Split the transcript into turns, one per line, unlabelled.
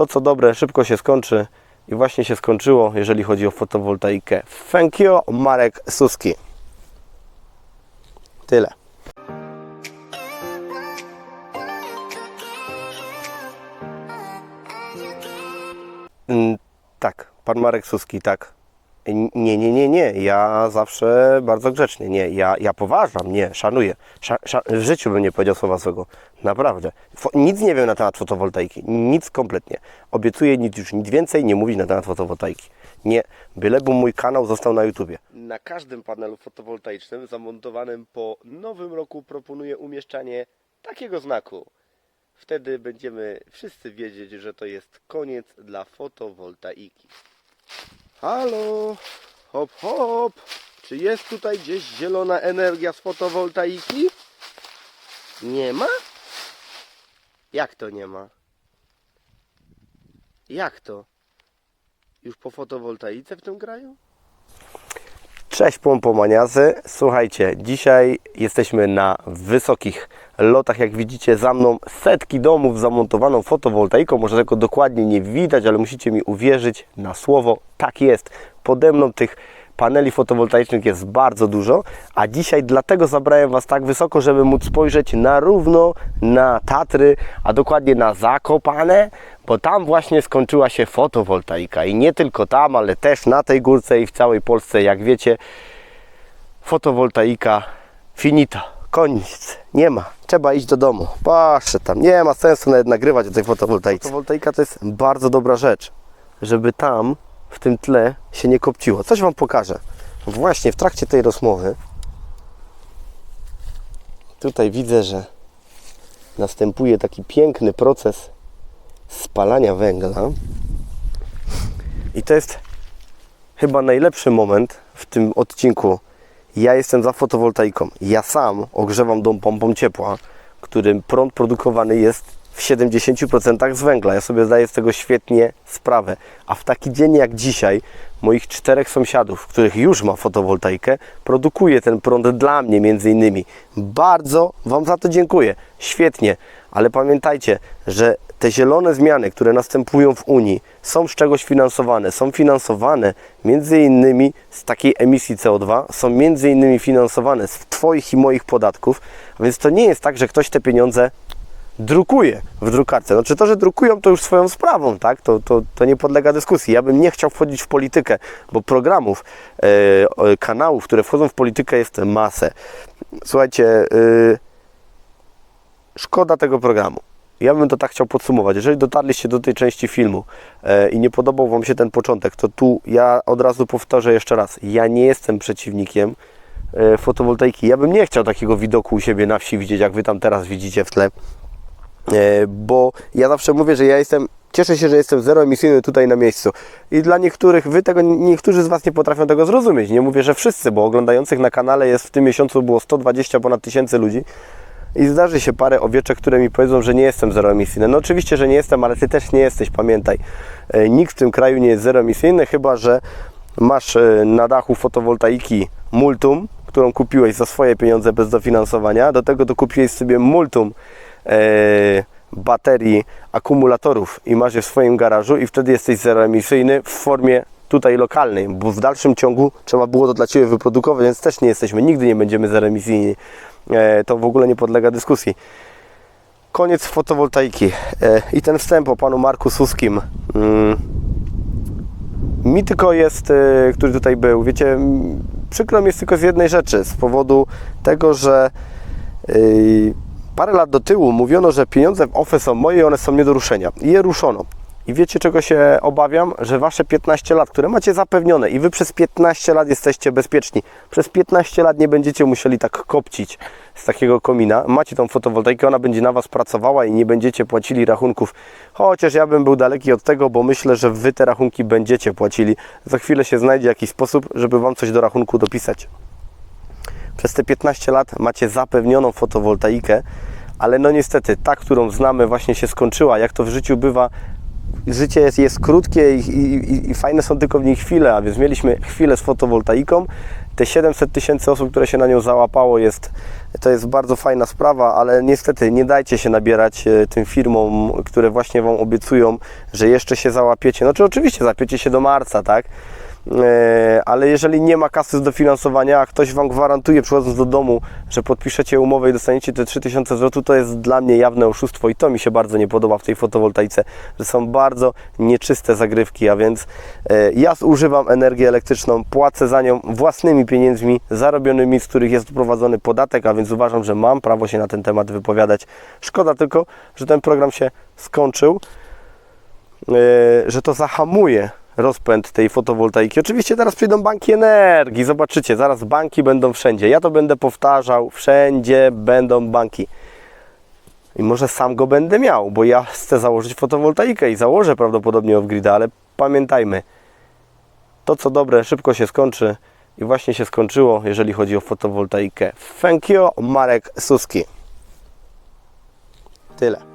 To co dobre szybko się skończy i właśnie się skończyło, jeżeli chodzi o fotowoltaikę. Thank you, Marek Suski. Tyle. Mm, Tak, pan Marek Suski, tak. Nie, nie, nie, nie. Ja zawsze bardzo grzecznie. Nie, ja, ja poważam, nie, szanuję. Sza, sza, w życiu bym nie powiedział słowa złego. Naprawdę. Fo, nic nie wiem na temat fotowoltaiki. Nic kompletnie. Obiecuję nic już nic więcej nie mówić na temat fotowoltaiki. Nie, byleby mój kanał został na YouTubie. Na każdym panelu fotowoltaicznym zamontowanym po nowym roku proponuję umieszczanie takiego znaku. Wtedy będziemy wszyscy wiedzieć, że to jest koniec dla fotowoltaiki. Halo, hop hop, czy jest tutaj gdzieś zielona energia z fotowoltaiki? Nie ma? Jak to nie ma? Jak to? Już po fotowoltaice w tym kraju? Cześć pompomaniazy. Słuchajcie, dzisiaj jesteśmy na wysokich lotach. Jak widzicie za mną setki domów z zamontowaną fotowoltaiką. Może tego dokładnie nie widać, ale musicie mi uwierzyć na słowo. Tak jest. Pode mną tych paneli fotowoltaicznych jest bardzo dużo, a dzisiaj dlatego zabrałem Was tak wysoko, żeby móc spojrzeć na równo na Tatry, a dokładnie na Zakopane, bo tam właśnie skończyła się fotowoltaika. I nie tylko tam, ale też na tej górce i w całej Polsce, jak wiecie, fotowoltaika finita, koniec, nie ma, trzeba iść do domu, patrzę tam, nie ma sensu nawet nagrywać o tej fotowoltaice. Fotowoltaika to jest bardzo dobra rzecz, żeby tam w tym tle się nie kopciło. Coś Wam pokażę. Właśnie w trakcie tej rozmowy tutaj widzę, że następuje taki piękny proces spalania węgla. I to jest chyba najlepszy moment w tym odcinku. Ja jestem za fotowoltaiką. Ja sam ogrzewam dom pompą ciepła, którym prąd produkowany jest w 70% z węgla. Ja sobie zdaję z tego świetnie sprawę. A w taki dzień jak dzisiaj, moich czterech sąsiadów, których już ma fotowoltaikę, produkuje ten prąd dla mnie między innymi. Bardzo Wam za to dziękuję. Świetnie. Ale pamiętajcie, że te zielone zmiany, które następują w Unii, są z czegoś finansowane. Są finansowane między innymi z takiej emisji CO2, są między innymi finansowane z Twoich i moich podatków, a więc to nie jest tak, że ktoś te pieniądze drukuje w drukarce. Znaczy to, że drukują, to już swoją sprawą, tak? To, to, to nie podlega dyskusji. Ja bym nie chciał wchodzić w politykę, bo programów, e, kanałów, które wchodzą w politykę jest masę. Słuchajcie, e, szkoda tego programu. Ja bym to tak chciał podsumować. Jeżeli dotarliście do tej części filmu e, i nie podobał Wam się ten początek, to tu ja od razu powtórzę jeszcze raz. Ja nie jestem przeciwnikiem e, fotowoltaiki. Ja bym nie chciał takiego widoku u siebie na wsi widzieć, jak Wy tam teraz widzicie w tle. E, bo ja zawsze mówię, że ja jestem, cieszę się, że jestem zeroemisyjny tutaj na miejscu. I dla niektórych, wy tego, niektórzy z Was nie potrafią tego zrozumieć. Nie mówię, że wszyscy, bo oglądających na kanale jest w tym miesiącu było 120 ponad tysięcy ludzi. I zdarzy się parę owieczek, które mi powiedzą, że nie jestem zeroemisyjny. No oczywiście, że nie jestem, ale Ty też nie jesteś, pamiętaj. E, Nikt w tym kraju nie jest zeroemisyjny, chyba że masz e, na dachu fotowoltaiki multum, którą kupiłeś za swoje pieniądze bez dofinansowania. Do tego dokupiłeś sobie multum baterii, akumulatorów i masz je w swoim garażu i wtedy jesteś zeroemisyjny w formie tutaj lokalnej, bo w dalszym ciągu trzeba było to dla Ciebie wyprodukować, więc też nie jesteśmy, nigdy nie będziemy zeroemisyjni. E, to w ogóle nie podlega dyskusji. Koniec fotowoltaiki e, i ten wstęp o Panu Marku Suskim. Mm, mi tylko jest, e, który tutaj był, wiecie, przykro mi jest tylko z jednej rzeczy, z powodu tego, że parę lat do tyłu mówiono, że pieniądze w OFE są moje i one są nie do ruszenia. I je ruszono. I wiecie czego się obawiam? Że wasze 15 lat, które macie zapewnione i wy przez 15 lat jesteście bezpieczni, przez 15 lat nie będziecie musieli tak kopcić z takiego komina. Macie tą fotowoltaikę, ona będzie na was pracowała i nie będziecie płacili rachunków. Chociaż ja bym był daleki od tego, bo myślę, że wy te rachunki będziecie płacili. Za chwilę się znajdzie jakiś sposób, żeby wam coś do rachunku dopisać. Przez te 15 lat macie zapewnioną fotowoltaikę, ale no niestety ta, którą znamy, właśnie się skończyła. Jak to w życiu bywa, życie jest, jest krótkie i, i, i- fajne są tylko w niej chwile, a więc mieliśmy chwilę z fotowoltaiką, te 700 tysięcy osób, które się na nią załapało, jest, to jest bardzo fajna sprawa, ale niestety nie dajcie się nabierać e, tym firmom, które właśnie Wam obiecują, że jeszcze się załapiecie. No czy oczywiście zapiecie się do marca, tak? E, ale jeżeli nie ma kasy z dofinansowania, a ktoś Wam gwarantuje przychodząc do domu, że podpiszecie umowę i dostaniecie te 3000 zł, to jest dla mnie jawne oszustwo i to mi się bardzo nie podoba w tej fotowoltaice, że są bardzo nieczyste zagrywki, a więc e, ja używam energię elektryczną, płacę za nią własnymi pieniędzmi zarobionymi, z których jest prowadzony podatek, a więc uważam, że mam prawo się na ten temat wypowiadać. Szkoda tylko, że ten program się skończył, e, że to zahamuje rozpęd tej fotowoltaiki. Oczywiście teraz przyjdą banki energii, zobaczycie, zaraz banki będą wszędzie. Ja to będę powtarzał, wszędzie będą banki. I może sam go będę miał, bo ja chcę założyć fotowoltaikę i założę prawdopodobnie off-grida, ale pamiętajmy, to co dobre szybko się skończy i właśnie się skończyło, jeżeli chodzi o fotowoltaikę. Thank you, Marek Suski. Tyle.